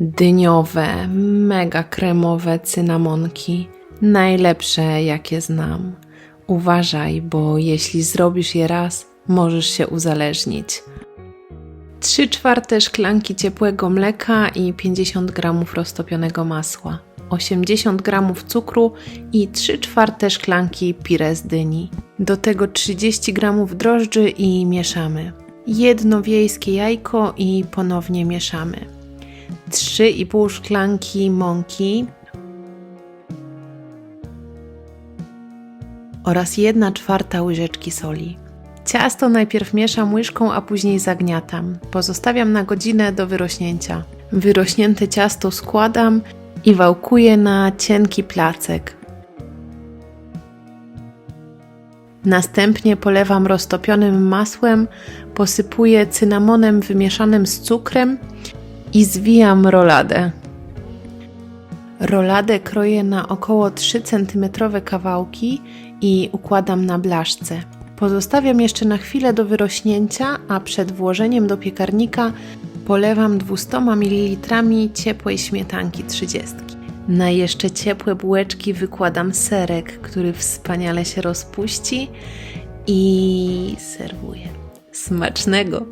Dyniowe, mega kremowe cynamonki. Najlepsze, jakie znam. Uważaj, bo jeśli zrobisz je raz, możesz się uzależnić. 3 czwarte szklanki ciepłego mleka i 50 gramów roztopionego masła, 80 gramów cukru i 3 czwarte szklanki pire z dyni. Do tego 30 gramów drożdży i mieszamy. Jedno wiejskie jajko i ponownie mieszamy. 3,5 szklanki mąki oraz 1 czwarta łyżeczki soli. Ciasto najpierw mieszam łyżką, a później zagniatam. Pozostawiam na godzinę do wyrośnięcia. Wyrośnięte ciasto składam i wałkuję na cienki placek. Następnie polewam roztopionym masłem, posypuję cynamonem wymieszanym z cukrem i zwijam roladę. Roladę kroję na około 3 cm kawałki i układam na blaszce. Pozostawiam jeszcze na chwilę do wyrośnięcia, a przed włożeniem do piekarnika polewam 200 ml ciepłej śmietanki 30. Na jeszcze ciepłe bułeczki wykładam serek, który wspaniale się rozpuści i serwuję. Smacznego!